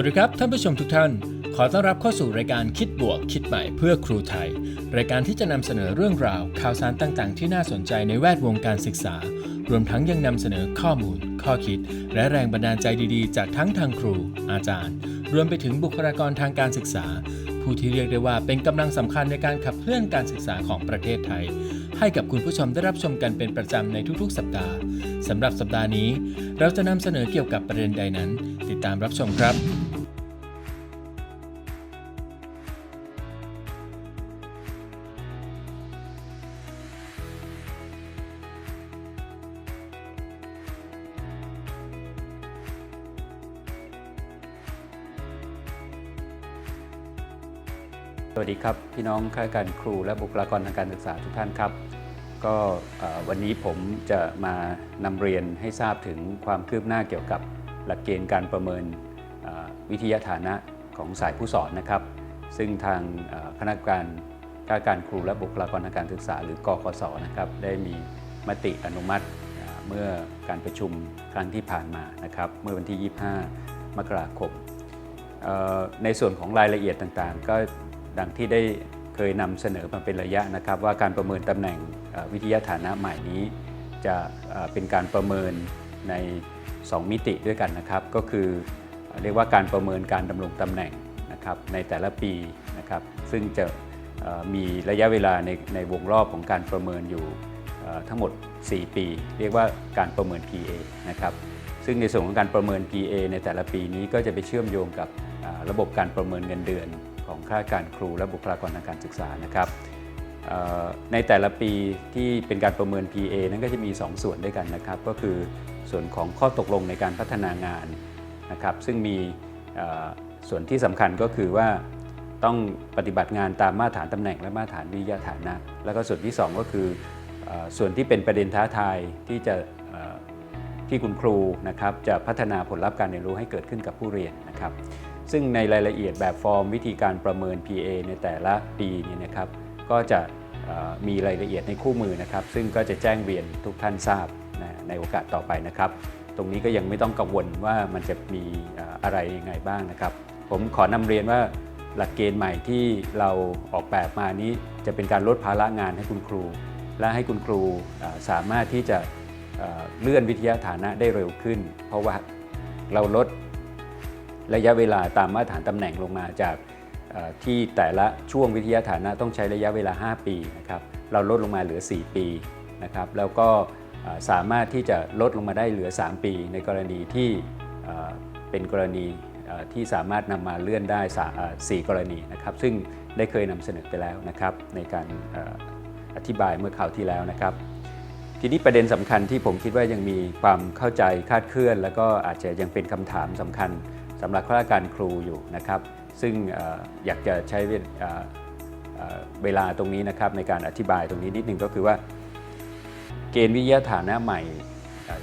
สวัสดีครับท่านผู้ชมทุกท่าน ขอต้อนรับเข้าสู่รายการคิดบวก คิดใหม่เพื่อครูไทย รายการที่จะนำเสนอเรื่องราว ข่าวสารต่างๆ ที่น่าสนใจในแวดวงการศึกษา รวมทั้งยังนำเสนอข้อมูล ข้อคิด และแรงบันดาลใจดีๆ จากทั้งทางครู อาจารย์ รวมไปถึงบุคลากรทางการศึกษา ผู้ที่เรียกได้ว่าเป็นกำลังสำคัญในการขับเคลื่อนการศึกษาของประเทศไทย ให้กับคุณผู้ชมได้รับชมกันเป็นประจำในทุกๆ สัปดาห์สำหรับสัปดาห์นี้ เราจะนำเสนอเกี่ยวกับประเด็นใดนั้น ติดตามรับชมครับ วัสดีครับ พี่น้องข้าราชการครูและบุคลากรทางการศึกษาทุกท่านครับ ก็วันนี้ผมจะมานำเรียนให้ทราบถึงความคืบหน้าเกี่ยวกับหลักเกณฑ์การประเมินวิทยาฐานะของสายผู้สอนนะครับ ซึ่งทางคณะกรรมการข้าราชการครูและบุคลากรทางการศึกษา หรือกคศนะครับได้มีมติอนุมัติเมื่อการประชุมครั้งที่ผ่านมานะครับเมื่อวันที่ 25 มกราคมในส่วนของรายละเอียดต่างๆ ก็ ดังที่ได้เคยนำเสนอมาเป็นระยะนะครับ ว่าการประเมินตำแหน่งวิทยาฐานะใหม่นี้ จะเป็นการประเมินใน 2 มิติด้วยกันนะครับ ก็คือเรียกว่าการประเมินการดำรงตำแหน่งนะครับในแต่ละปีนะครับ ซึ่งจะมีระยะเวลาในในวงรอบของการประเมินอยู่ทั้งหมด 4 ปี เรียกว่าการประเมิน PA นะครับซึ่งในส่วนของการประเมิน PA ในแต่ละปีนี้ก็จะไปเชื่อมโยงกับระบบการประเมินเงินเดือน ของข้าราชการครูและบุคลากรทางการศึกษานะครับในแต่ละปีที่เป็นการประเมิน PA นั้นก็จะมี 2 ส่วนด้วยกันนะครับ ก็คือส่วนของข้อตกลงในการพัฒนางานนะครับ ซึ่งมีส่วนที่สำคัญก็คือว่าต้องปฏิบัติงานตามมาตรฐานตำแหน่งและมาตรฐานวิทยาฐานะ แล้วก็ส่วนที่ 2 ก็คืออส่วนที่เป็นประเด็นท้าทายที่จะที่คุณครูนะครับจะพัฒนาผลลัพธ์การเรียนรู้ให้เกิดขึ้นกับผู้เรียนนะครับ ซึ่งในรายละเอียดแบบฟอร์มวิธีการประเมิน PA ในแต่ละปีเนี่ยนะครับก็จะมีรายละเอียดในคู่มือนะครับ ซึ่งก็จะแจ้งเรียนทุกท่านทราบในโอกาสต่อไปนะครับ ตรงนี้ก็ยังไม่ต้องกังวลว่ามันจะมีอะไรยังไงบ้างนะครับ ผมขอนำเรียนว่าหลักเกณฑ์ใหม่ที่เราออกแบบมานี้จะเป็นการลดภาระงานให้คุณครู และให้คุณครูสามารถที่จะเอ่อเลื่อนวิทยาฐานะได้เร็วขึ้น เพราะว่าเราลด ระยะเวลาตามมาตรฐานตำแหน่งลงมาจากที่แต่ละช่วงวิทยาฐานะต้องใช้ระยะเวลา 5 ปีนะครับเราลดลงมาเหลือ 4 ปีนะครับแล้วก็สามารถที่จะลดลงมาได้เหลือ 3 ปี ในกรณีที่เป็นกรณีที่สามารถนำมาเลื่อนได้สี่กรณีนะครับซึ่งได้เคยนำเสนอไปแล้วนะครับในการอธิบายเมื่อคราวที่แล้วนะครับ ทีนี้ประเด็นสำคัญที่ผมคิดว่ายังมีความเข้าใจคาดเคลื่อน แล้วก็อาจจะยังเป็นคำถามสำคัญ สำหรับข้าราชการครูอยู่นะครับ ซึ่งอยากจะใช้เวลาตรงนี้นะครับในการอธิบายตรงนี้นิดนึงก็คือว่า เกณฑ์วิทยาฐานะใหม่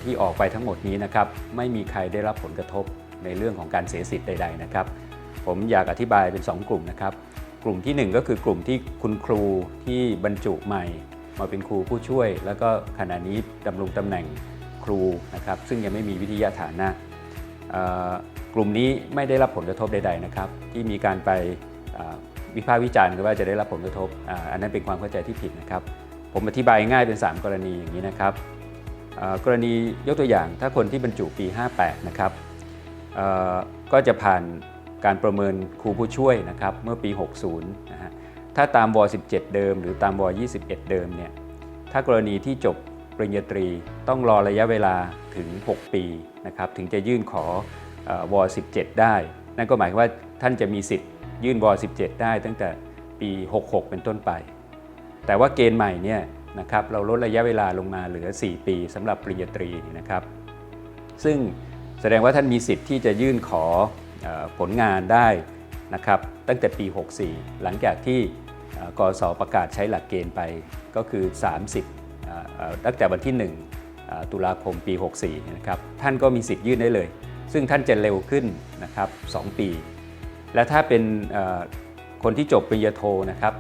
ที่ออกไปทั้งหมดนี้นะครับไม่มีใครได้รับผลกระทบในเรื่องของการเสียสิทธิ์ใด ๆนะครับ ผมอยากอธิบายเป็น 2 กลุ่มนะครับ กลุ่มทีหนึ่1 ก็คือกลุ่มที่คุณครูที่บรรจุใหม่ มาเป็นครูผู้ช่วย แล้วก็ขณะนี้ดำรงตำแหน่งครูนะครับซึ่งยังไม่มีวิทยาฐานะ กลุ่มนี้ไม่ได้รับผลกระทบใดๆนะครับ ที่มีการไปวิพากษ์วิจารณ์กันว่าจะได้รับผลกระทบอันนั้นเป็นความเข้าใจที่ผิดนะครับ ผมอธิบายง่ายเป็น 3 กรณีอย่างนี้นะครับกรณียกตัวอย่างถ้าคนที่บรรจุปี 58 นะครับก็จะผ่านการประเมินครูผู้ช่วยนะครับเมื่อปี 60 นะฮะถ้าตามว 17 เดิม หรือตามว 21 เดิมเนี่ยถ้ากรณีที่จบปริญญาตรีต้องรอระยะเวลาถึง 6 ปีนะครับถึงจะยื่นขอ เอ17 ได้ นั่นก็หมายความว่าท่านจะมีสิทธิ์ยื่นวอ17 ได้ ตั้งแต่ปี 66 เป็นต้นไป แต่ว่าเกณฑ์ใหม่เนี่ยนะครับเราลดระยะเวลาลงมาเหลือ 4 ปีสำหรับปริญญาตรีนะครับ ซึ่งแสดงว่าท่านมีสิทธิ์ที่จะยื่นขออผลงานได้นะครับตั้งแต่ปี 64 หลังจากที่กสประกาศใช้หลักเกณฑ์ไปก็คือ 30 ตั้งแต่วันที่1เอ่อตุลาคมปี 64 นะครับ ท่านก็มีสิทธิ์ยื่นได้เลย ซึ่งท่านจะเร็วขึ้นนะครับ2ปี และถ้าเป็นคนที่จบปริญญาโทนะครับ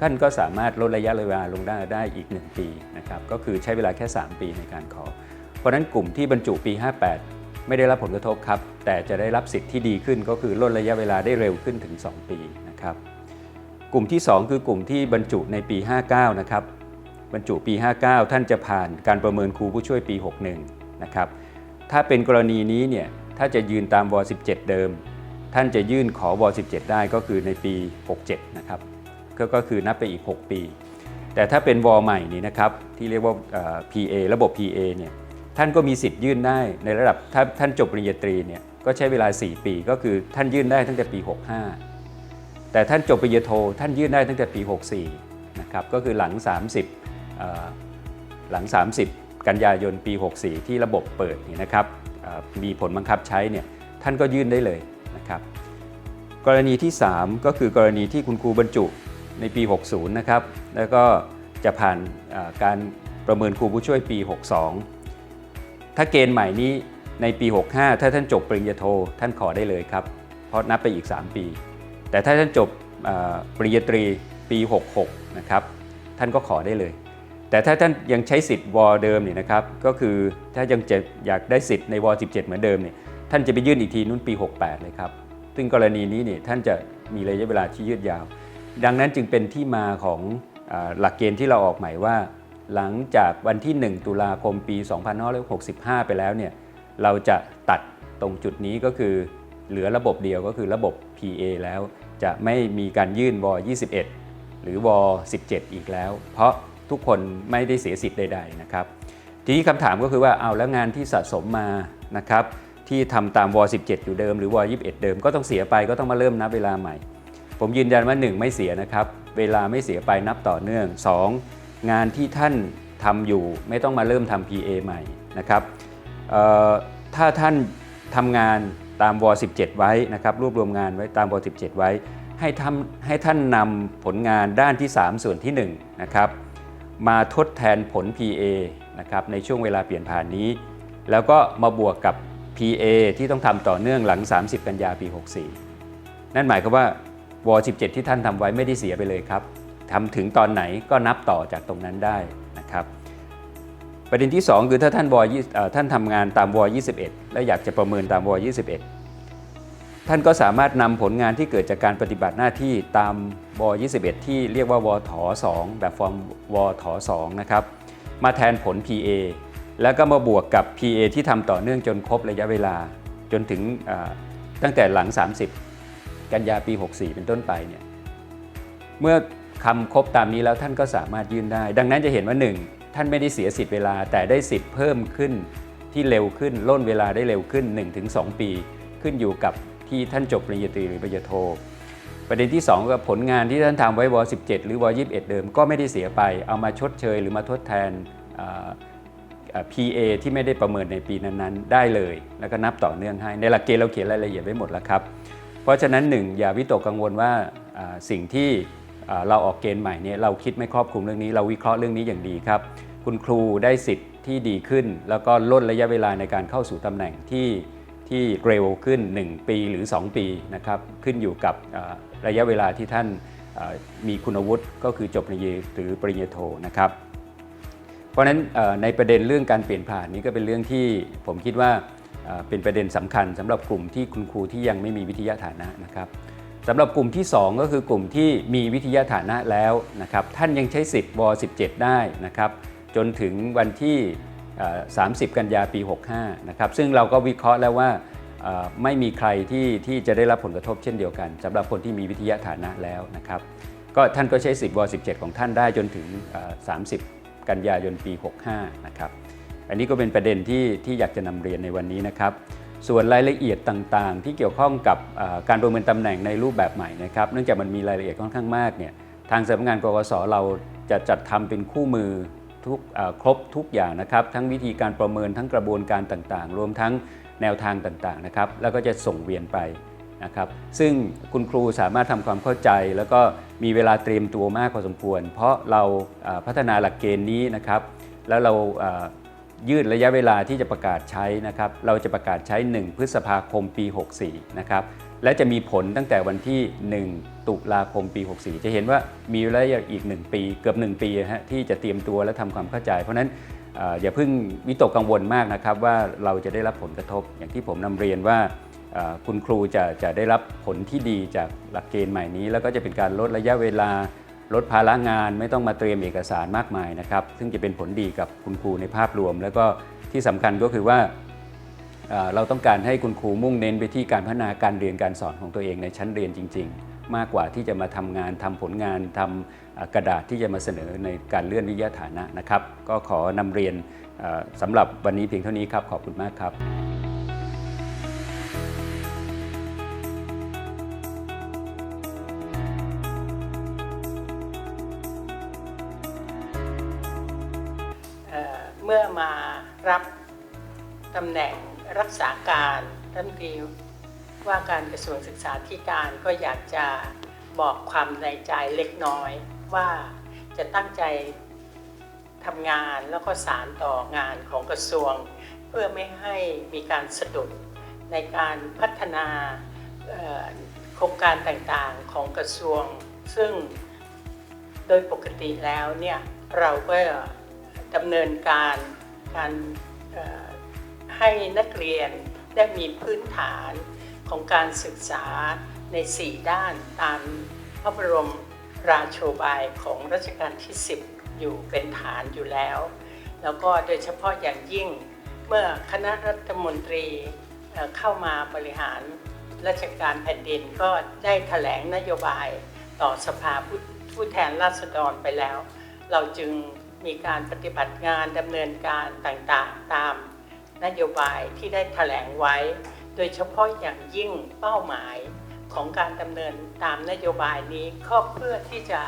ท่านก็สามารถลดระยะเวลาลงได้ได้อีก 1 ปีนะครับก็คือใช้เวลาแค่ 3 ปีในการขอ เพราะฉะนั้นกลุ่มที่บรรจุปี 58 ไม่ได้รับผลกระทบครับ แต่จะได้รับสิทธิ์ที่ดีขึ้นก็คือลดระยะเวลาได้เร็วขึ้นถึง 2 ปีนะครับกลุ่มที่ 2 คือกลุ่มที่บรรจุในปี 59 นะครับบรรจุปี 59 ท่านจะผ่านการประเมินครูผู้ช่วยปี 61 นะครับ ถ้าเป็นกรณีนี้เนี่ยถ้าจะยืนตามว17 เดิม ท่านจะยื่นขอว17 ได้ก็คือในปี 67 นะครับก็ก็คือนับไปอีก 6 ปี แต่ถ้าเป็นวใหม่นี่นะครับที่เรียกว่าเอ่อ PA ระบบ PA เนี่ยท่านก็มีสิทธิ์ยื่นได้ในระดับถ้าท่านจบปริญญาตรีเนี่ยก็ใช้เวลา 4 ปีก็คือท่านยื่นได้ตั้งแต่ปี 65 แต่ท่านจบปริญญาโทท่านยื่นได้ตั้งแต่ปี 64 นะครับก็คือหลัง 30หลัง 30 กันยายนปี 64 ที่ระบบเปิดนี่นะครับมีผลบังคับใช้เนี่ยท่านก็ยื่นได้เลยนะครับกรณีที่ 3 ก็คือกรณีที่คุณครูบรรจุในปี 60 นะครับ แล้วก็จะผ่านการประเมินครูผู้ช่วยปี 62 ถ้าเกณฑ์ใหม่นี้ในปี 65 ถ้าท่านจบปริญญาโทท่านขอได้เลยครับ เพราะนับไปอีก 3 ปี แต่ถ้าท่านจบปริญญาตรีปี 66 นะครับ ท่านก็ขอได้เลย แต่ถ้าท่านยังใช้สิทธิ์วอเดิมเนี่ยนะครับก็คือถ้ายังจะอยากได้สิทธิ์ในวอ17 เหมือนเดิมเนี่ยท่านจะไปยื่นอีกทีนู้นปี 68 เลยครับ ซึ่งกรณีนี้เนี่ยท่านจะมีระยะเวลาที่ยืดยาว ดังนั้นจึงเป็นที่มาของอหลักเกณฑ์ที่เราออกหมายว่า หลังจากวันที่ 1 ตุลาคมปี 2565 ไปแล้วเนี่ยเราจะตัดตรงจุดนี้ก็คือเหลือระบบเดียวก็คือระบบ PA แล้ว จะไม่มีการยื่นวอ21 หรือวอ17 อีกแล้ว เพราะ ทุกคนไม่ได้เสียสิทธิ์ใดๆนะครับทีนี้คำถามก็คือว่าเอาแล้วงานที่สะสมมานะครับที่ทำตามว17 อยู่เดิมหรือว21 เดิมก็ต้องเสียไปก็ต้องมาเริ่มนับเวลาใหม่ ผมยืนยันว่า 1 ไม่เสียนะครับ เวลาไม่เสียไปนับต่อเนื่อง 2. งานที่ท่านทำอยู่ไม่ต้องมาเริ่มทำ PA ใหม่นะครับถ้าท่านทำงานตามว17 ไว้นะครับรวบรวมงานไว้ตามว17 ไว้ให้ทำให้ท่านนำผลงานด้านที่ 3 ส่วนที่1นะครับ มาทดแทนผล PA นะครับในช่วงเวลาเปลี่ยนผ่านนี้ แล้วก็มาบวกกับ PA ที่ต้องทำต่อเนื่องหลัง 30 กันยาปี 64 นั่นหมายความว่าว17 ที่ท่านทำไว้ไม่ได้เสียไปเลยครับทำถึงตอนไหนก็นับต่อจากตรงนั้นได้นะครับ ประเด็นที่ 2 คือถ้าท่านว20เอ่อท่านทำงานตามว21 และอยากจะประเมินตามว21 ท่านก็สามารถนำผลงานที่เกิดจากการปฏิบัติหน้าที่ตาม ว21 ที่เรียกว่าวถ2แบบฟอร์มวถ2นะครับ มาแทนผล PA แล้วก็มาบวกกับ PA ที่ทำต่อเนื่องจนครบระยะเวลา จนถึงตั้งแต่หลัง 30 กันยาปี 64 เป็นต้นไปเนี่ย เมื่อคำครบตามนี้แล้วท่านก็สามารถยื่นได้ ดังนั้นจะเห็นว่า 1 ท่านไม่ได้เสียสิทธิ์เวลา แต่ได้สิทธิ์เพิ่มขึ้นที่เร็วขึ้นล่นเวลาได้เร็วขึ้น 1-2 ปี ขึ้นอยู่กับที่ท่านจบปริญญาตรีหรือปริญญาโท ประเด็นที่ 2 ก็ผลงานที่ท่านทำไว้วอ17 หรือวอ21 เดิมก็ไม่ได้เสียไป เอามาชดเชยหรือมาทดแทนอ่าอ่า PA ที่ไม่ได้ประเมินในปีนั้นๆ ได้เลย แล้วก็นับต่อเนื่องให้ ในหลักเกณฑ์เราเขียนรายละเอียดไว้หมดแล้วครับ เพราะฉะนั้นหนึ่งอย่าวิตกกังวลว่าสิ่งที่เราออกเกณฑ์ใหม่เนี่ยเราคิดไม่ครอบคลุมเรื่องนี้ เราวิเคราะห์เรื่องนี้อย่างดีครับ คุณครูได้สิทธิ์ที่ดีขึ้น แล้วก็ลดระยะเวลาในการเข้าสู่ตำแหน่งที่ที่เร็วขึ้น 1 ปีหรือ 2 ปีนะครับขึ้นอยู่กับ ระยะเวลาที่ท่านมีคุณวุฒิก็คือจบปริญญาหรือปริญญาโทนะครับ เพราะฉะนั้นในประเด็นเรื่องการเปลี่ยนผ่านนี้ก็เป็นเรื่องที่ผมคิดว่าเป็นประเด็นสำคัญสำหรับกลุ่มที่คุณครูที่ยังไม่มีวิทยาฐานะนะครับสำหรับกลุ่มที่ 2 ก็คือกลุ่มที่มีวิทยาฐานะแล้วนะครับท่านยังใช้สิทธิ์ว17 ได้นะครับจนถึงวันที่ 30 กันยาปี 65นะครับซึ่งเราก็วิเคราะห์แล้วว่า ไม่มีใครที่ที่จะได้รับผลกระทบเช่นเดียวกันสำหรับคนที่มีวิทยาฐานะแล้วนะครับก็ท่านก็ใช้สิทธิ์ว17 ของท่านได้จนถึง 30 กันยายนปี 65 นะครับอันนี้ก็เป็นประเด็นที่ที่อยากจะนำเรียนในวันนี้นะครับส่วนรายละเอียดต่างๆ ที่เกี่ยวข้องกับการประเมินตำแหน่งในรูปแบบใหม่นะครับเนื่องจากมันมีรายละเอียดค่อนข้างมากเนี่ยทางสำนักงานกกสเราจะจัดทำเป็นคู่มือทุกเอ่อครบทุกอย่างนะครับ ทั้งวิธีการประเมินทั้งกระบวนการต่างๆ รวมทั้ง แนวทางต่างๆนะครับแล้วก็จะส่งเวียนไปนะครับซึ่งคุณครูสามารถทำความเข้าใจ แล้วก็มีเวลาเตรียมตัวมากพอสมควร เพราะเราพัฒนาหลักเกณฑ์นี้นะครับแล้วเราเอ่อยืดระยะเวลาที่จะประกาศใช้นะครับเราจะประกาศใช้ 1 พฤษภาคมปี 64นะครับและจะมีผลตั้งแต่วันที่ 1 ตุลาคมปี 64 จะเห็นว่ามีระยะอีก 1 ปี เกือบ 1 ปีนะฮะที่จะเตรียมตัวและทำความเข้าใจ เพราะฉะนั้น อย่าเพิ่งวิตกกังวลมากนะครับว่าเราจะได้รับผลกระทบอย่างที่ผมนำเรียนว่าคุณครูจะจะได้รับผลที่ดีจากหลักเกณฑ์ใหม่นี้ แล้วก็จะเป็นการลดระยะเวลา ลดภาระงาน ไม่ต้องมาเตรียมเอกสารมากมายนะครับ ซึ่งจะเป็นผลดีกับคุณครูในภาพรวม แล้วก็ที่สำคัญก็คือว่าเอ่อเราต้องการให้คุณครูมุ่งเน้นไปที่การพัฒนาการเรียนการสอนของตัวเองในชั้นเรียนจริง ๆ มากกว่าที่จะมาทำงานทำผลงานทำเอ่อกระดาษที่จะมาเสนอในการเลื่อนวิทยาฐานะนะครับ ก็ขอนำเรียนเอ่อสำหรับวันนี้เพียงเท่านี้ครับ ขอบคุณมากครับเอ่อเมื่อมารับตำแหน่งรักษาการรัฐมนตรี ว่าการกระทรวงศึกษาธิการก็อยากจะบอกความในใจเล็กน้อยว่าจะตั้งใจทำงานแล้วก็สารต่องานของกระทรวง เพื่อไม่ให้มีการสะดุดในการพัฒนาโครงการต่างๆของกระทรวง ซึ่งโดยปกติแล้วเนี่ยเราก็ดำเนินการการให้นักเรียนได้มีพื้นฐาน ของการศึกษาใน 4 ด้านตามพระบรมราโชบายของรัชกาลที่ 10 อยู่เป็นฐานอยู่แล้ว แล้วก็โดยเฉพาะอย่างยิ่งเมื่อคณะรัฐมนตรีเข้ามาบริหารราชการแผ่นดินก็ได้แถลงนโยบายต่อสภาผู้ผู้แทนราษฎรไปแล้ว เราจึงมีการปฏิบัติงานดำเนินการต่างๆ ตามนโยบายที่ได้แถลงไว้ โดยเฉพาะอย่างยิ่งเป้าหมายของการดำเนินตามนโยบายนี้ก็เพื่อที่จะ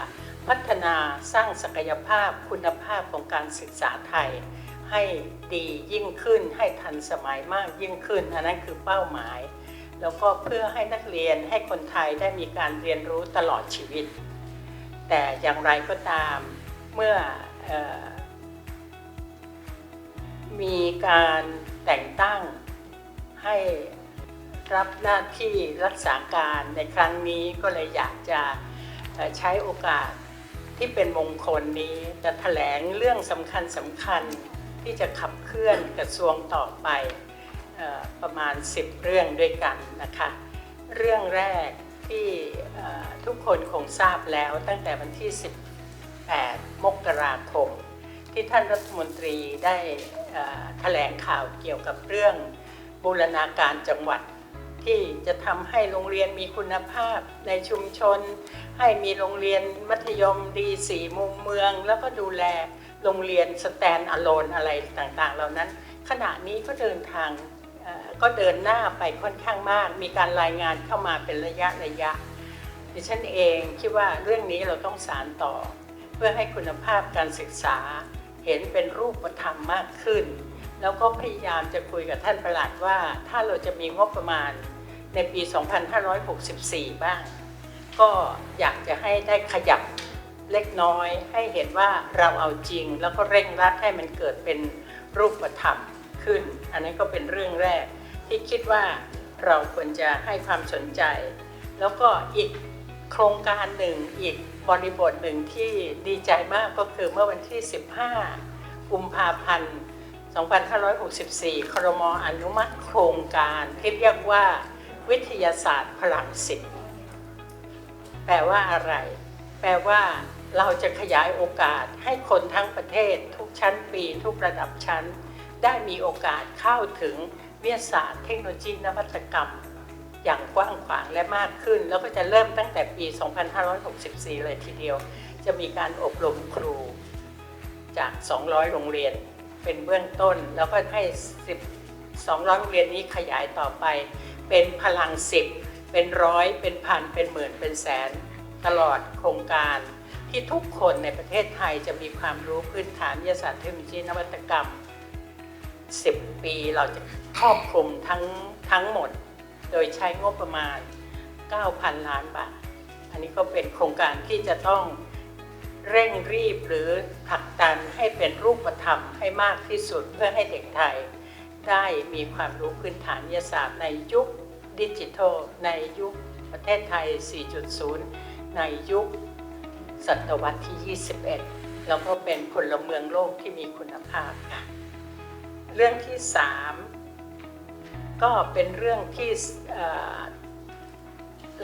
พัฒนาสร้างศักยภาพคุณภาพของการศึกษาไทย ให้ดียิ่งขึ้นให้ทันสมัยมากยิ่งขึ้น อันนั้นคือเป้าหมาย แล้วก็เพื่อให้นักเรียนให้คนไทยได้มีการเรียนรู้ตลอดชีวิต แต่อย่างไรก็ตามเมื่อออมีการแต่งตั้งให้ รับหน้าที่รักษาการในครั้งนี้ก็เลยอยากจะใช้โอกาสที่เป็นมงคลนี้จะแถลงเรื่องสำคัญสำคัญที่จะขับเคลื่อนกระทรวงต่อไปประมาณ 10 เรื่องด้วยกันนะคะ เรื่องแรกที่ทุกคนคงทราบแล้วตั้งแต่วันที่ 18 มกราคม ที่ท่านรัฐมนตรีได้แถลงข่าวเกี่ยวกับเรื่องบูรณาการจังหวัด ที่จะทำให้โรงเรียนมีคุณภาพในชุมชน ให้มีโรงเรียนมัธยมดีสีมุมเมือง แล้วก็ดูแลโรงเรียนสแตนอะโลนอะไรต่างๆ เหล่านั้น ขณะนี้ก็เดินทางก็เดินหน้าไปค่อนข้างมาก มีการรายงานเข้ามาเป็นระยะระยะดิฉันเองคิดว่าเรื่องนี้เราต้องสารต่อ เพื่อให้คุณภาพการศึกษาเห็นเป็นรูปธรรมมากขึ้น แล้วก็พยายามจะคุยกับท่านประหลัดว่า ถ้าเราจะมีงบประมาณในปี 2564 บ้าง ก็อยากจะให้ได้ขยับเล็กน้อยให้เห็นว่าเราเอาจริง แล้วก็เร่งรัดให้มันเกิดเป็นรูปธรรมขึ้น อันนั้นก็เป็นเรื่องแรก ที่คิดว่าเราควรจะให้ความสนใจ แล้วก็อีกโครงการหนึ่งอีกบริบทหนึ่งที่ดีใจมากก็คือเมื่อวันที่ 15 กุมภาพันธ์ 2564 ครมอนุมัติโครงการที่เรียกว่า วิทยาศาสตร์พลังสิทธิ์แปลว่าอะไร แปลว่าเราจะขยายโอกาสให้คนทั้งประเทศ ทุกชั้นปี ทุกระดับชั้น ได้มีโอกาสเข้าถึงวิทยาศาสตร์เทคโนโลยีนวัตกรรม อย่างกว้างขวางและมากขึ้น แล้วก็จะเริ่มตั้งแต่ปี 2564 เลยทีเดียว จะมีการอบรมครูจาก 200 โรงเรียน เป็นเบื้องต้น แล้วก็ให้ 10 200โรงเรียนนี้ขยายต่อไป เป็นพลัง 10 เป็นร้อยเป็นพันเป็นหมื่นเป็นแสน ตลอดโครงการ ที่ทุกคนในประเทศไทยจะมีความรู้พื้นฐานวิทยาศาสตร์เทคโนโลยีนวัตกรรม 10 ปีเราจะครอบคลุมทั้งทั้งหมด โดยใช้งบประมาณ 9,000 ล้านบาท อันนี้ก็เป็นโครงการที่จะต้อง เร่งรีบหรือผลักดันให้เป็นรูปธรรมให้มากที่สุดเพื่อให้เด็กไทย ได้มีความรู้พื้นฐานวิทยาศาสตร์ในยุคดิจิทัล ในยุคประเทศไทย 4.0 ในยุคศตวรรษที่ 21 แล้วก็เป็นพลเมืองโลกที่มีคุณภาพค่ะเรื่องที่สามก็เป็นเรื่องที่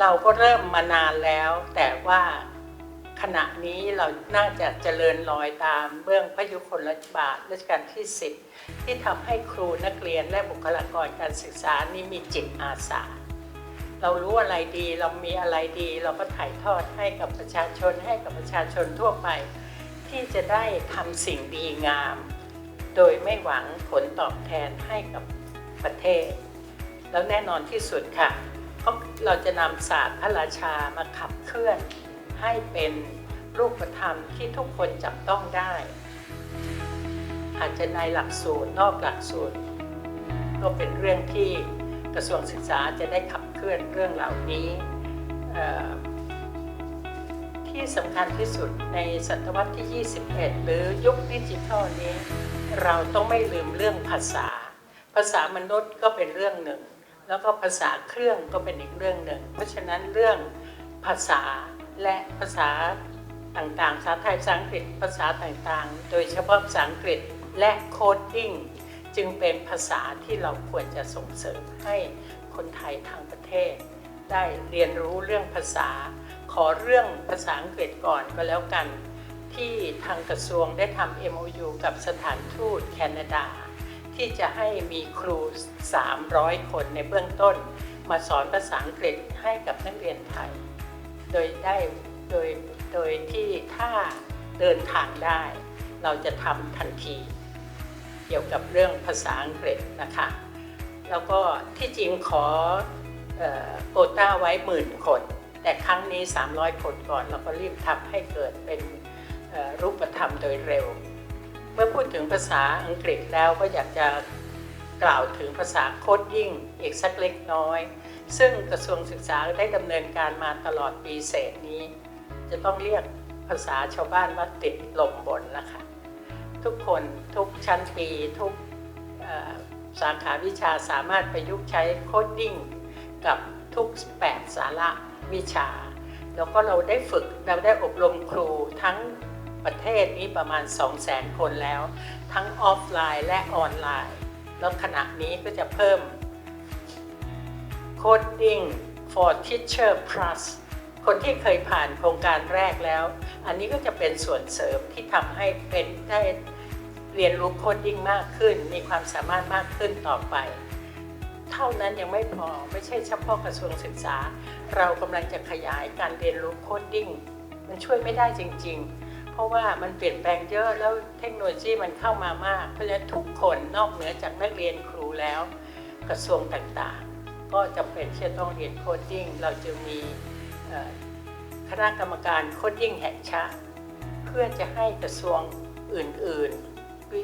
เราก็เริ่มมานานแล้ว แต่ว่า ขณะนี้เราน่าจะเจริญรอยตามเบื้องพระยุคลบาทรัชกาลที่ 10 ที่ทำให้ครูนักเรียนและบุคลากรการศึกษานี่มีจิตอาสา เรารู้อะไรดีเรามีอะไรดี เราก็ถ่ายทอดให้กับประชาชนให้กับประชาชนทั่วไป ที่จะได้ทำสิ่งดีงาม โดยไม่หวังผลตอบแทนให้กับประเทศ แล้วแน่นอนที่สุดค่ะเพราะเราจะนำศาสตร์พระราชามาขับเคลื่อน ให้เป็นรูปธรรมที่ทุกคนจับต้องได้ อาจจะในหลักสูตรนอกหลักสูตร ก็เป็นเรื่องที่กระทรวงศึกษาจะได้ขับเคลื่อนเรื่องเหล่านี้ ที่สำคัญที่สุดในศตวรรษที่ 21 หรือยุคดิจิทัลนี้ เราต้องไม่ลืมเรื่องภาษา ภาษามนุษย์ก็เป็นเรื่องหนึ่ง แล้วก็ภาษาเครื่องก็เป็นอีกเรื่องหนึ่ง เพราะฉะนั้นเรื่องภาษา และภาษาต่างๆภาษาไทยภาษาอังกฤษภาษาต่างๆ โดยเฉพาะภาษาอังกฤษและโคดดิ้งจึงเป็นภาษาที่เราควรจะส่งเสริมให้คนไทยทางประเทศ ได้เรียนรู้เรื่องภาษา ขอเรื่องภาษาอังกฤษก่อนก็แล้วกัน ที่ทางกระทรวงได้ทำ MOU กับสถานทูตแคนาดา ที่จะให้มีครู 300 คนในเบื้องต้น มาสอนภาษาอังกฤษให้กับนักเรียนไทย โดยได้โดยโดยที่ถ้าเดินทางได้ เราจะทำทันที เกี่ยวกับเรื่องภาษาอังกฤษนะคะ แล้วก็ที่จริงขออโควต้าไว้หมื่นคน แต่ครั้งนี้ 300 คนก่อน เราก็รีบทำให้เกิดเป็นรูปธรรมโดยเร็ว เมื่อพูดถึงภาษาอังกฤษแล้วก็อยากจะกล่าวถึงภาษาโคดยิ่งอีกสักเล็กน้อย ซึ่งกระทรวงศึกษาได้ดำเนินการมาตลอดปีเศษนี้ จะต้องเรียกภาษาชาวบ้านว่าติดลมบนนะคะ ทุกคนทุกชั้นปีทุกสาขาวิชาสามารถประยุกต์ใช้โคดดิ้งกับทุก 8 สาระวิชา แล้วก็เราได้ฝึกเราได้อบรมครูทั้งประเทศนี้ประมาณ 200,000 คนแล้ว ทั้งออฟไลน์และออนไลน์ แล้วขณะนี้ก็จะเพิ่ม Coding for Teacher Plus คนที่เคยผ่านโครงการแรกแล้ว อันนี้ก็จะเป็นส่วนเสริมที่ทำให้เป็นได้เรียนรู้โคดดิ้งมากขึ้น มีความสามารถมากขึ้นต่อไป เท่านั้นยังไม่พอไม่ใช่เฉพาะกระทรวงศึกษา เรากำลังจะขยายการเรียนรู้โคดดิ้งมันช่วยไม่ได้จริง ๆ เพราะว่ามันเปลี่ยนแปลงเยอะแล้วเทคโนโลยีมันเข้ามามาก เพราะฉะนั้นทุกคนนอกเหนือจากนักเรียนครูแล้ว กระทรวงต่างๆ ก็จำเป็นที่จะต้องเรียนโคดดิ้งเราจึงมีคณะกรรมการโคดดิ้งแห่งชาติเพื่อจะให้กระทรวงอื่นๆว,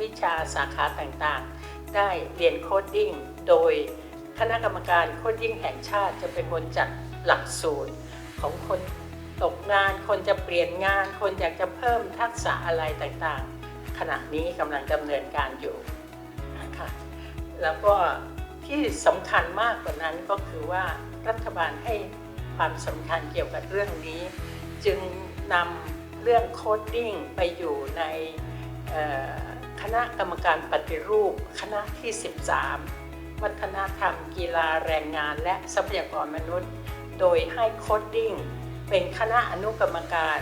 วิชาสาขาต่างๆ ได้เรียนโคดดิ้งโดยคณะกรรมการโคดดิ้งแห่งชาติจะเป็นคนจัดหลักสูตรของคนตกงานคนจะเปลี่ยนงาน คนอยากจะเพิ่มทักษะอะไรต่างๆ ขณะนี้กำลังดำเนินการอยู่นะคะแล้วก็ ที่สำคัญมากกว่านั้นก็คือว่ารัฐบาลให้ความสำคัญเกี่ยวกับเรื่องนี้ จึงนำเรื่องโคดดิ้งไปอยู่ในคณะกรรมการปฏิรูปคณะที่ 13 วัฒนธรรมกีฬาแรงงานและทรัพยากรมนุษย์ โดยให้โคดดิ้งเป็นคณะอนุกรรมการ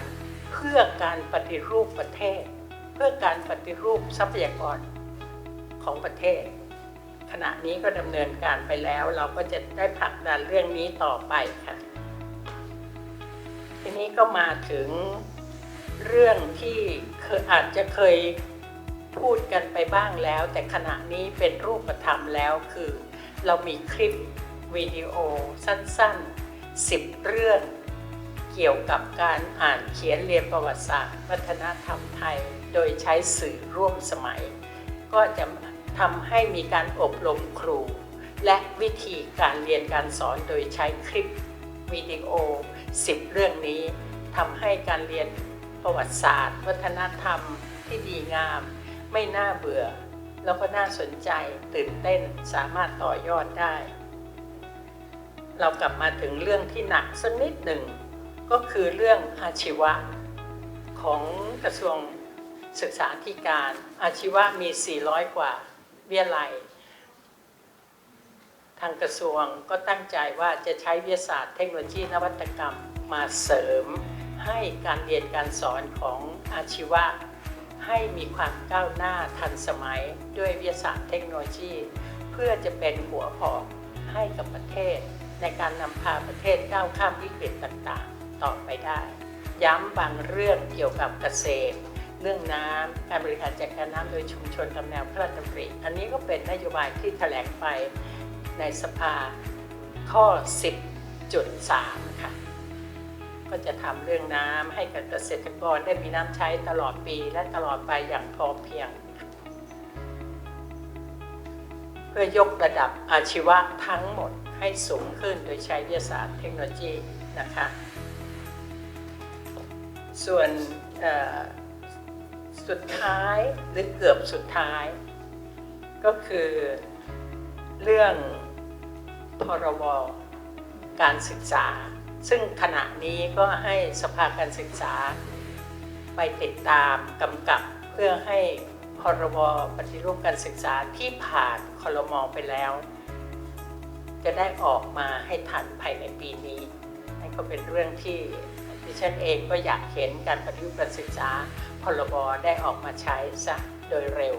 เพื่อการปฏิรูปประเทศ เพื่อการปฏิรูปทรัพยากรของประเทศ ขณะนี้ก็ดำเนินการไปแล้ว เราก็จะได้ผลักดันเรื่องนี้ต่อไปค่ะ ทีนี้ก็มาถึงเรื่องที่เคยอาจจะเคยพูดกันไปบ้างแล้ว แต่ขณะนี้เป็นรูปธรรมแล้วคือ เรามีคลิปวิดีโอสั้นๆ 10 เรื่อง เกี่ยวกับการอ่านเขียนเรียนประวัติศาสตร์ วัฒนธรรมไทย โดยใช้สื่อร่วมสมัย ก็จะ ทำให้มีการอบรมครู และวิธีการเรียนการสอนโดยใช้คลิปวิดีโอ 10 เรื่องนี้ทำให้การเรียนประวัติศาสตร์ วัฒนธรรมที่ดีงาม ไม่น่าเบื่อ แล้วก็น่าสนใจตื่นเต้นสามารถต่อยอดได้ เรากลับมาถึงเรื่องที่หนักสักนิดหนึ่ง ก็คือเรื่องอาชีวะ ของกระทรวงศึกษาธิการอาชีวะมี 400 กว่า วิทยาลัยทางกระทรวงก็ตั้งใจว่าจะใช้วิทยาศาสตร์เทคโนโลยีนวัตกรรมมาเสริม ให้การเรียนการสอนของอาชีวะ ให้มีความก้าวหน้าทันสมัยด้วยวิทยาศาสตร์เทคโนโลยี เพื่อจะเป็นหัวหอกให้กับประเทศ ในการนำพาประเทศก้าวข้ามวิกฤตต่างๆ ต่อไปได้ ย้ำบางเรื่องเกี่ยวกับเกษตร เรื่องน้ำการบริหารจัดการน้ำโดยชุมชนตามแนวพระราชดำริอันนี้ก็เป็นนโยบายที่แถลงไปในสภาข้อ 10.3 ค่ะก็จะทำเรื่องน้ำให้กับเกษตรกรได้มีน้ำใช้ตลอดปีและตลอดไปอย่างพอเพียง เพื่อยกระดับอาชีวะทั้งหมดให้สูงขึ้นโดยใช้วิทยาศาสตร์เทคโนโลยีนะคะ ส่วน สุดท้ายหรือเกือบสุดท้าย ก็คือเรื่องพรบการศึกษา ซึ่งขณะนี้ก็ให้สภาการศึกษา ไปติดตามกำกับเพื่อให้พรบปฏิรูปการศึกษาที่ผ่านคลมไปแล้ว จะได้ออกมาให้ทันภายในปีนี้นั่นก็เป็นเรื่องที่ ดิฉันเองก็อยากเห็นการปฏิรูปการศึกษาพรบได้ออกมาใช้ซะโดยเร็ว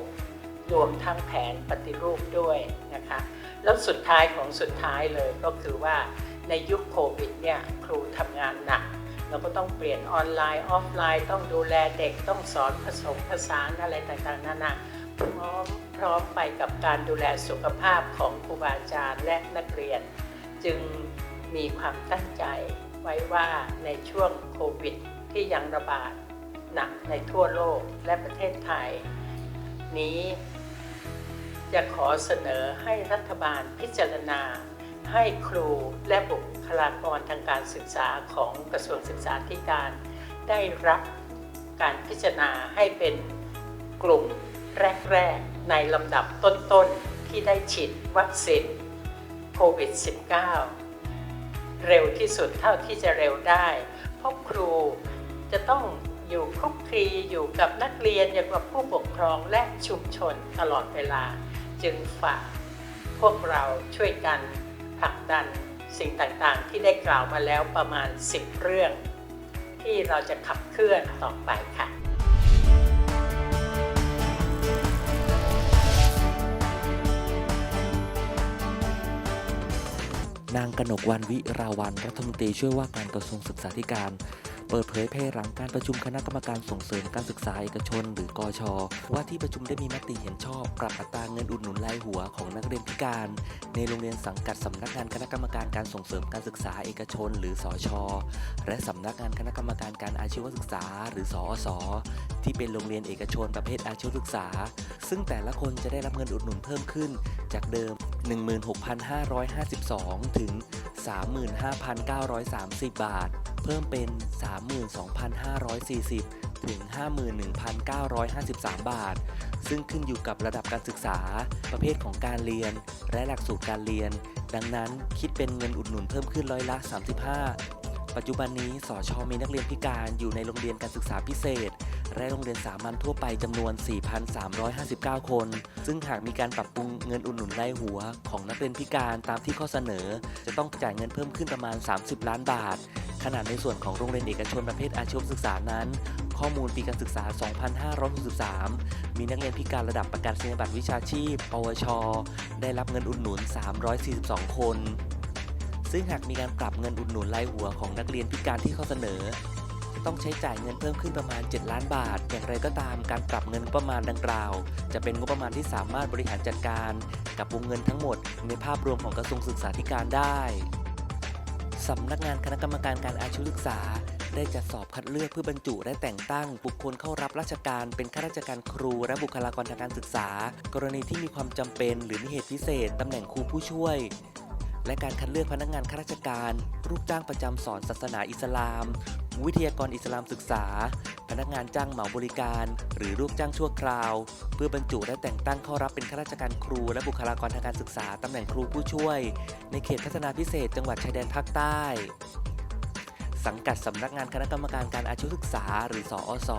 รวมทั้งแผนปฏิรูปด้วยนะคะ แล้วสุดท้ายของสุดท้ายเลยก็คือว่าในยุคโควิดเนี่ยครูทำงานหนักเราก็ต้องเปลี่ยนออนไลน์ออฟไลน์ต้องดูแลเด็กต้องสอนผสมผสานอะไรต่างๆนานาพร้อมพร้อมไปกับการดูแลสุขภาพของครูบาอาจารย์และนักเรียน จึงมีความตั้งใจ ไว้ว่าในช่วงโควิดที่ยังระบาดหนักในทั่วโลกและประเทศไทย นี้ จะขอเสนอให้รัฐบาลพิจารณา ให้ครูและบุคลากรทางการศึกษาของกระทรวงศึกษาธิการ ได้รับการพิจารณาให้เป็นกลุ่มแรก ๆ ในลำดับต้น ๆ ที่ได้ฉีดวัคซีนโควิด -19 เร็วที่สุดเท่าที่จะเร็วได้เพราะครูจะต้องอยู่คลุกคลีอยู่กับนักเรียนอยู่กับผู้ปกครองและชุมชนตลอดเวลา จึงฝากพวกเราช่วยกันผลักดันสิ่งต่างๆ ที่ได้กล่าวมาแล้วประมาณ 10 เรื่อง ที่เราจะขับเคลื่อนต่อไปค่ะ นางกนกวันวิราวันรัฐมนตรีช่วยว่าการกระทรวงศึกษาธิการ เปิดเผยภายหลังการประชุมคณะกรรมการส่งเสริมการศึกษาเอกชน หรือกอชว่าที่ประชุมได้มีมติเห็นชอบ ปรับอัตราเงินอุดหนุนรายหัวของนักเรียนพิการ ในโรงเรียนสังกัดสำนักงานคณะกรรมการการส่งเสริมการศึกษาเอกชน หรือสอชและสำนักงานคณะกรรมการการอาชีวศึกษา หรือสอสที่เป็นโรงเรียนเอกชนประเภทอาชีวศึกษา ซึ่งแต่ละคนจะได้รับเงินอุดหนุนเพิ่มขึ้น จากเดิม 16,552 ถึง 35,930 บาท เพิ่มเป็น 3 32,540 ถึง 51,953 บาท ซึ่งขึ้นอยู่กับระดับการศึกษา ประเภทของการเรียน และหลักสูตรการเรียน ดังนั้นคิดเป็นเงินอุดหนุนเพิ่มขึ้นร้อยละ 35 ปัจจุบันนี้สอชอมีนักเรียนพิการอยู่ในโรงเรียนการศึกษาพิเศษและโรงเรียนสามัญทั่วไปจำนวน 4,359 คน ซึ่งหากมีการปรับปรุงเงินอุดหนุนรายหัว ของนักเรียนพิการตามที่ข้อเสนอ จะต้องจ่ายเงินเพิ่มขึ้นประมาณ 30 ล้านบาท ขณะในส่วนของโรงเรียนเอกชนประเภทอาชีวศึกษานั้น ข้อมูลปีการศึกษา 2563 มีนักเรียนพิการระดับประกาศนียบัตรวิชาชีพ ปวช ได้รับเงินอุดหนุน 342 คน ซึ่งหากมีการปรับเงินอุดหนุนรายหัวของนักเรียนพิการที่เข้อเสนอจะต้องใช้จ่ายเงินเพิ่มขึ้นประมาณ 7 ล้านบาท อย่างไรก็ตามการปรับเงินงบประมาณดังกล่าว จะเป็นงบประมาณที่สามารถบริหารจัดการ กับวงเงินทั้งหมด ในภาพรวมของกระทรวงศึกษาธิการได้ สำนักงานคณะกรรมการการอาชีวศึกษา ได้จัดสอบคัดเลือกเพื่อบรรจุและแต่งตั้ง บุคคลเข้ารับราชการเป็นข้าราชการครู และบุคลากรทางการศึกษา กรณีที่มีความจำเป็น หรือมีเหตุพิเศษตำแหน่งครูผู้ช่วย และการคัดเลือกพนักงานข้าราชการลูกจ้างประจำสอนศาสนาอิสลาม วิทยากรอิสลามศึกษา พนักงานจ้างเหมาบริการ หรือลูกจ้างชั่วคราว เพื่อบรรจุและแต่งตั้งเข้ารับเป็นข้าราชการครู และบุคลากรทางการศึกษาตำแหน่งครูผู้ช่วย ในเขตพัฒนาพิเศษ จังหวัดชายแดนภาคใต้สังกัดสำนักงานคณะกรรมการการอาชีวศึกษาหรือสอส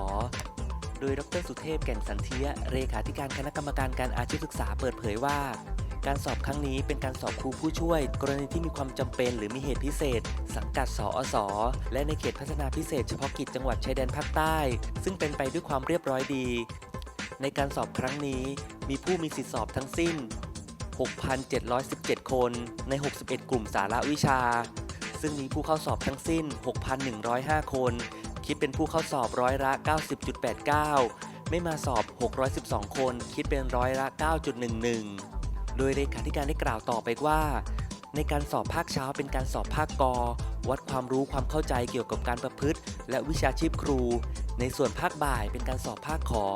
โดยดรสุเทพแก่นสันเทียเลขาธิการคณะกรรมการการอาชีวศึกษาเปิดเผยว่า การสอบครั้งนี้เป็นการสอบครูผู้ช่วย กรณีที่มีความจำเป็นหรือมีเหตุพิเศษ สังกัดสอสอและในเขตพัฒนาพิเศษเฉพาะกิจจังหวัดชายแดนภาคใต้ ซึ่งเป็นไปด้วยความเรียบร้อยดี ในการสอบครั้งนี้มีผู้มีสิทธิสอบทั้งสิ้น 6,717 คนใน 61 กลุ่มสาระวิชา ซึ่งมีผู้เข้าสอบทั้งสิ้น 6,105 คน คิดเป็นผู้เข้าสอบร้อยละ 90.89 ไม่มาสอบ 612 คน คิดเป็นร้อยละ 9.11 โดยเลขาธิการได้กล่าวต่อไปว่า ในการสอบภาคเช้าเป็นการสอบภาคกอ วัดความรู้ความเข้าใจเกี่ยวกับการประพฤติ และวิชาชีพครู ในส่วนภาคบ่ายเป็นการสอบภาคขอ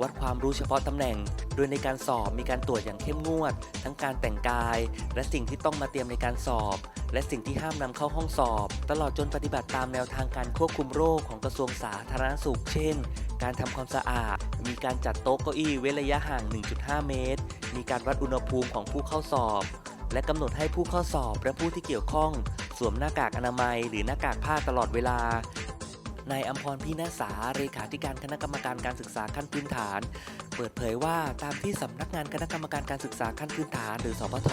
วัดความรู้เฉพาะตำแหน่ง โดยในการสอบมีการตรวจอย่างเข้มงวด ทั้งการแต่งกาย และสิ่งที่ต้องมาเตรียมในการสอบ และสิ่งที่ห้ามนำเข้าห้องสอบ ตลอดจนปฏิบัติตามแนวทางการควบคุมโรคของกระทรวงสาธารณสุข เช่น การทำความสะอาด มีการจัดโต๊ะเก้าอี้เว้นระยะห่าง 1.5 เมตร มีการวัดอุณหภูมิของผู้เข้าสอบ และกำหนดให้ผู้เข้าสอบและผู้ที่เกี่ยวข้อง สวมหน้ากากอนามัย หรือหน้ากากผ้าตลอดเวลา นายอัมพรพีนาสาเลขาธิการคณะกรรมการการศึกษาขั้นพื้นฐาน เปิดเผยว่าตามที่สำนักงานคณะกรรมการการศึกษาขั้นพื้นฐาน หรือสพท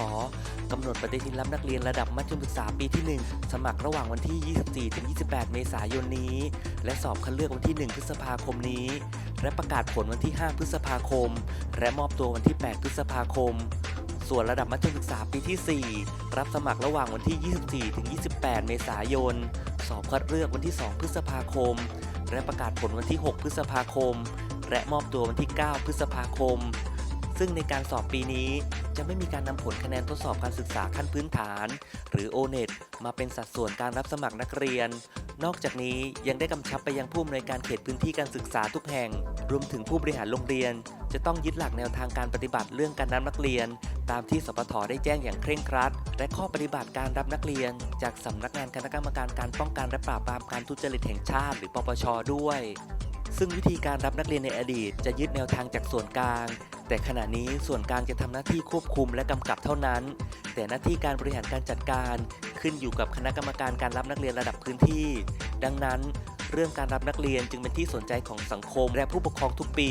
กำหนดปฏิทินรับนักเรียนระดับมัธยมศึกษาปีที่ 1 สมัครระหว่างวันที่ 24-28 เมษายนนี้ และสอบคัดเลือกวันที่ 1 พฤษภาคมนี้ และประกาศผลวันที่ 5 พฤษภาคม และมอบตัววันที่ 8 พฤษภาคม ส่วนระดับมัธยมศึกษาปีที่ 4 รับสมัครระหว่างวันที่ 24-28 เมษายน สอบคัดเลือกวันที่ 2 พฤษภาคม และประกาศผลวันที่ 6 พฤษภาคม และมอบตัววันที่ 9 พฤษภาคม ซึ่งในการสอบปีนี้จะไม่มีการนำผลคะแนนทดสอบการศึกษาขั้นพื้นฐาน หรือ O-NET มาเป็นสัดส่วนการรับสมัครนักเรียน นอกจากนี้ยังได้กำชับไปยังผู้อำนวยการเขตพื้นที่การศึกษาทุกแห่ง รวมถึงผู้บริหารโรงเรียน จะต้องยึดหลักแนวทางการปฏิบัติเรื่องการรับนักเรียน ตามที่สปทได้แจ้งอย่างเคร่งครัด และข้อปฏิบัติการรับนักเรียน จากสำนักงานคณะกรรมการการป้องกันและปราบปรามการทุจริตแห่งชาติ หรือปปชด้วยซึ่งวิธีการรับนักเรียนในอดีตจะยึดแนวทางจากส่วนกลาง แต่ขณะนี้ส่วนกลางจะทำหน้าที่ควบคุมและกำกับเท่านั้น แต่หน้าที่การบริหารการจัดการขึ้นอยู่กับคณะกรรมการการรับนักเรียนระดับพื้นที่ ดังนั้น เรื่องการรับนักเรียนจึงเป็นที่สนใจของสังคม และผู้ปกครองทุกปี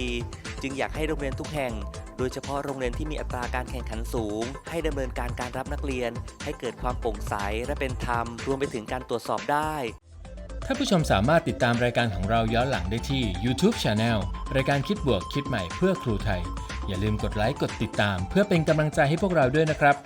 จึงอยากให้โรงเรียนทุกแห่ง โดยเฉพาะโรงเรียนที่มีอัตราการแข่งขันสูง ให้ดำเนินการการรับนักเรียน ให้เกิดความโปร่งใสและเป็นธรรม รวมไปถึงการตรวจสอบได้ ท่านผู้ชมสามารถติดตามรายการของเราย้อนหลังได้ที่ YouTube Channel รายการคิดบวกคิดใหม่เพื่อครูไทย อย่าลืมกดไลค์กดติดตาม เพื่อเป็นกำลังใจให้พวกเราด้วยนะครับ